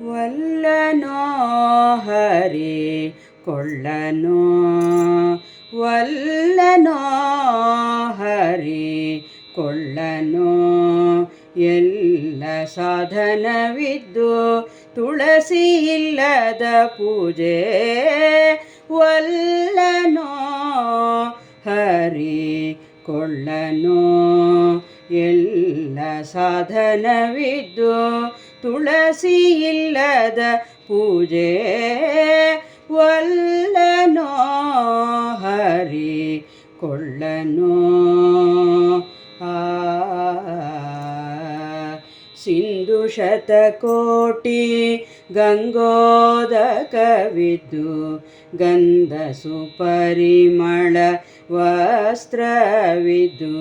ವಲ್ಲನೋ ಹರಿ ಕೊಳ್ಳನೋ. ವಲ್ಲನೋ ಹರಿ ಕೊಳ್ಳನೋ. ಎಲ್ಲ ಸಾಧನವಿದ್ದು ತುಳಸಿ ಇಲ್ಲದ ಪೂಜೆ. ವಲ್ಲನೋ ಹರಿ ಕೊಳ್ಳನೋ. ಎಲ್ಲ ಸಾಧನವಿದ್ದು ತುಳಸಿ ಇಲ್ಲದ ಪೂಜೆ ವಲ್ಲನೋ ಹರಿ ಕೊಳ್ಳನೋ ಸಿಂಧು ಶತಕೋಟಿ ಗಂಗೋದಕವಿದ್ದು ಗಂಧ ಸುಪರಿಮಳ ವಸ್ತ್ರವಿದ್ದು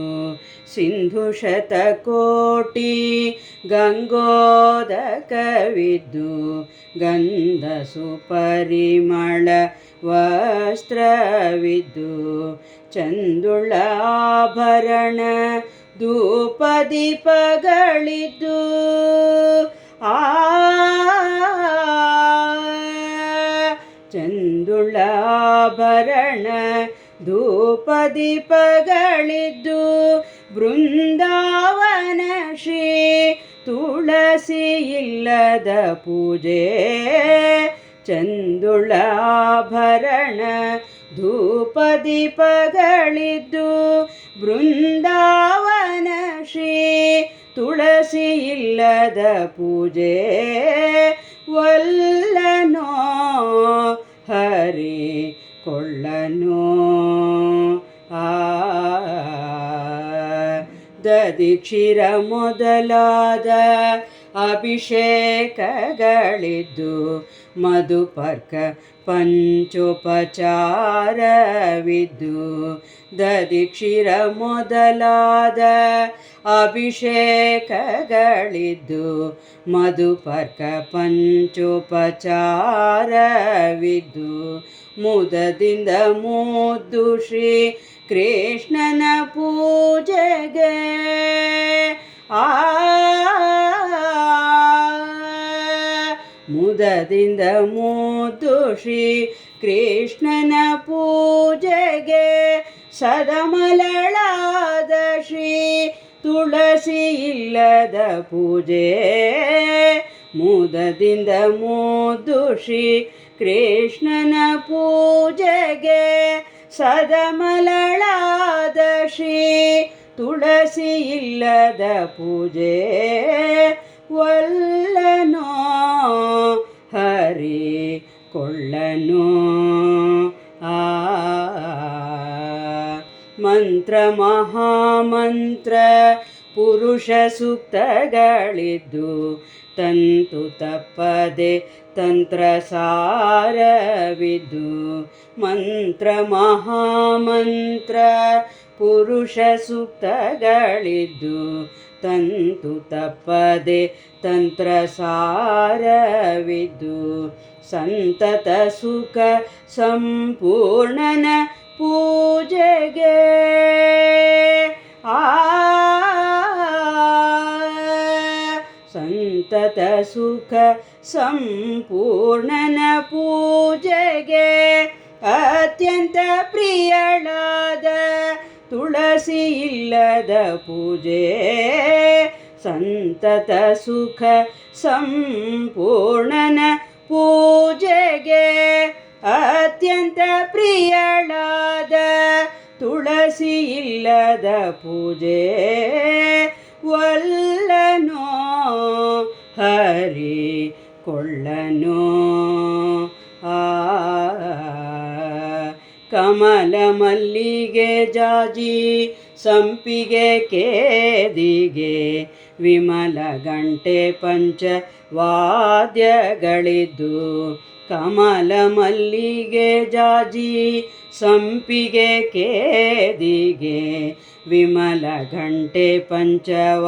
ಸಿಂಧು ಶತಕೋಟಿ ಗಂಗೋದಕವಿದ್ದು ಗಂಧ ಸುಪರಿಮಳ ವಸ್ತ್ರವಿದ್ದು ಚಂದುಳಾಭರಣ ಧೂಪ ದೀಪಗಳಿದ್ದು ಆ ಚಂದುಳಾಭರಣ ಧೂಪದೀಪಗಳಿದ್ದು ಬೃಂದಾವನ ಶ್ರೀ ತುಳಸಿ ಇಲ್ಲದ ಪೂಜೆ ಚಂದುಳಾಭರಣ ಧೂಪದೀಪಗಳಿದ್ದು ಬೃಂದಾವನ ಶ್ರೀ ತುಳಸಿ ಇಲ್ಲದ ಪೂಜೆ ವಲ್ಲನೋ ಹರಿ ಕೊಳ್ಳನೋ. ಆ ದದಿಕ್ಷಿರ ಮೊದಲಾದ ಅಭಿಷೇಕಗಳಿದ್ದು ಮಧುಪರ್ಕ ಪಂಚೋಪಚಾರವಿದ್ದು ದದಿಕ್ಷಿರ ಮೊದಲಾದ ಅಭಿಷೇಕಗಳಿದ್ದು ಮಧುಪರ್ಕ ಪಂಚೋಪಚಾರವಿದ್ದು ಮುದದಿಂದ ಮುದ್ದು ಶ್ರೀ ಕೃಷ್ಣನ ಪೂಜೆಗೆ ಮುದದಿಂದ ಮೂತು ಶ್ರೀ ಕೃಷ್ಣನ ಪೂಜೆಗೆ ಸದಮಲಳಾದ ಶ್ರೀ ತುಳಸಿ ಇಲ್ಲದ ಪೂಜೆ. ಮುದದಿಂದ ಮೂತು ಶ್ರೀ ಕೃಷ್ಣನ ಪೂಜೆಗೆ ಸದಮಲಳಾದ ಶ್ರೀ ತುಳಸಿ ಇಲ್ಲದ ಪೂಜೆ. ವಲ್ಲನೋ ಕೊಳ್ಳನೋ ಆ ಮಂತ್ರ ಮಹಾಮಂತ್ರ ಪುರುಷ ಸೂಕ್ತಗಳಿದ್ದು ತಂತು ತಪ್ಪದೆ ತಂತ್ರ ಸಾರವಿದು ಮಂತ್ರ ಮಹಾಮಂತ್ರ ಪುರುಷ ಸೂಕ್ತಗಳಿದ್ದು ತಂತು ತಪ್ಪದೆ ತಂತ್ರ ಸಾರವಿದ್ದು ಸಂತತ ಸುಖ ಸಂಪೂರ್ಣನ ಪೂಜೆಗೆ. ಆ ಸಂತತ ಸುಖ ಸಂಪೂರ್ಣನ ಪೂಜೆಗೆ ಅತ್ಯಂತ ಪ್ರಿಯಳಾದ ತುಳಸಿ ಇಲ್ಲದ ಪೂಜೆ. ಸಂತತ ಸುಖ ಸಂಪೂರ್ಣನ ಇಲ್ಲದ ಪೂಜೆ ಒಲ್ಲನೋ, ಹರಿ ಕೊಳ್ಳನೋ. ಆ, ಕಮಲ ಮಲ್ಲಿಗೆ ಜಾಜಿ, ಸಂಪಿಗೆ ಕೇದಿಗೆ, ವಿಮಲ ಗಂಟೆ ಪಂಚ ವಾದ್ಯಗಳಿದ್ದು ಕಮಲ ಮಲ್ಲಿಗೆ ಜಾಜಿ, ಸಂಪಿಗೆ ಕೇದಿಗೆ, ವಿಮಲ ಘಂಟೆ ಪಂಚವಾದ್ಯಗಳಿದು,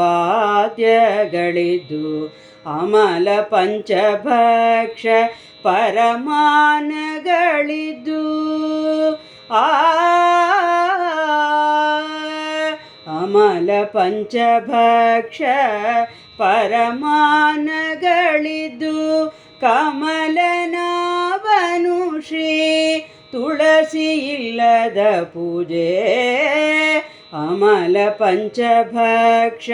ಅಮಲ ಪಂಚಭಕ್ಷ ಪರಮಾನಗಳಿದ್ದು ಆ, ಅಮಲ ಪಂಚಭಕ್ಷ ಪರಮಾನಗಳಿದ್ದು ಕಮಲನಾಭನು ಶ್ರೀ ತುಳಸಿ ಇಲ್ಲದ ಪೂಜೆ. ಅಮಲ ಪಂಚಭಕ್ಷ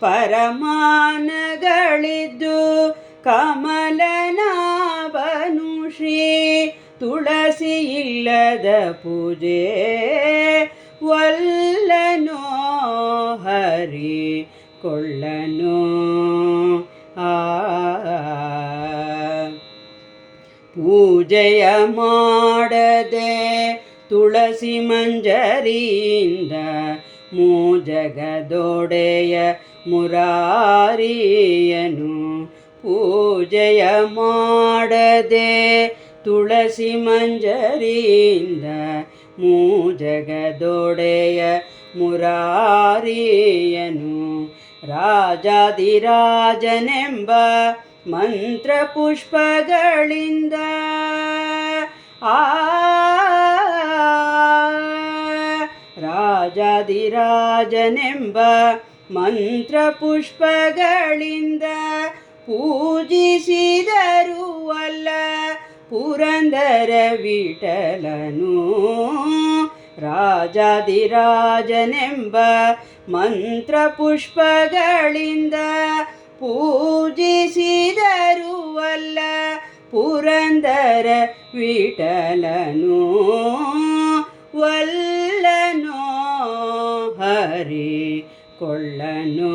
ಪರಮಾನಗಳಿದ್ದು ಕಮಲನಾಭನು ಶ್ರೀ ತುಳಸಿ ಇಲ್ಲದ ಪೂಜೆ. ವಲ್ಲನೋ ಹರಿ ಕೊಳ್ಳನು ಪೂಜೆಯ ಮಾಡದೆ ತುಳಸಿ ಮಂಜರಿಯಿಂದ ಮೂಜಗದೊಡೆಯ ಮುರಾರಿಯನು. ಪೂಜೆಯ ಮಾಡದೆ ತುಳಸಿ ಮಂಜರಿಯಿಂದ ಮೂಜಗದೊಡೆಯ ಮುರಾರಿಯನು. ರಾಜಾದಿರಾಜನೆಂಬ ಮಂತ್ರ ಪುಷ್ಪಗಳಿಂದ ಆ ರಾಜಾದಿರಾಜನೆಂಬ ಮಂತ್ರ ಪುಷ್ಪಗಳಿಂದ ಪೂಜಿಸಿದರು ಅಲ್ಲ ಪುರಂದರ ವಿಠಲನು. ಮಂತ್ರ ಪುಷ್ಪಗಳಿಂದ ಪೂಜಿಸಿದರು ಅಲ್ಲ ಪುರಂದರ ವಿಠಲನು. ವಲ್ಲನೋ ಹರಿ ಕೊಳ್ಳನು.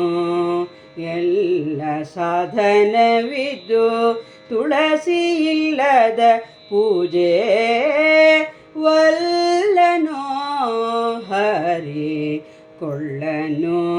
ಎಲ್ಲ ಸಾಧನವಿದ್ದು ತುಳಸಿ ಇಲ್ಲದ ಪೂಜೆ. ವಲ್ಲನೋ ಹರಿ ಕೊಳ್ಳನು.